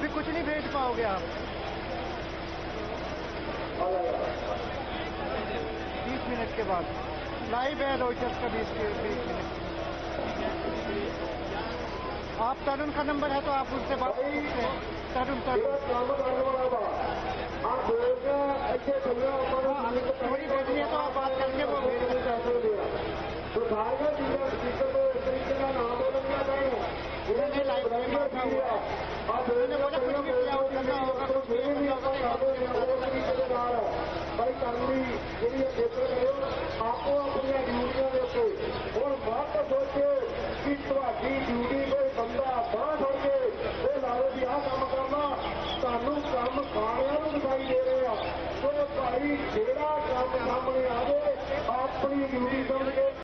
अभी कुछ नहीं भेज पाओगे आप बीस मिनट के बाद लाइव है रोहित का बीस बीस मिनट आप तरुण का नंबर है तो आप उससे बात तरुण तरुण थोड़ी देर है तो आप बात करके वो भेज सकते ਕਰਨੀ ਜਿਹੜੀ ਖੇਤਰ ਹੈ ਆਪੋ ਆਪਣੀਆਂ ਦੇ ਸੋਚੇ ਕਿ ਤੁਹਾਡੀ ਡਿਊਟੀ ਕੋਈ ਬਾਹਰ ਹੋ ਕੇ ਵੀ ਕੰਮ ਕਰਨਾ ਤੁਹਾਨੂੰ ਕੰਮ ਦੇ ਰਹੇ ਆ ਭਾਈ ਜਿਹੜਾ ਕੰਮ ਸਾਹਮਣੇ ਆਵੇ ਆਪਣੀ ਡਿਊਟੀ ਸਮਝ ਕੇ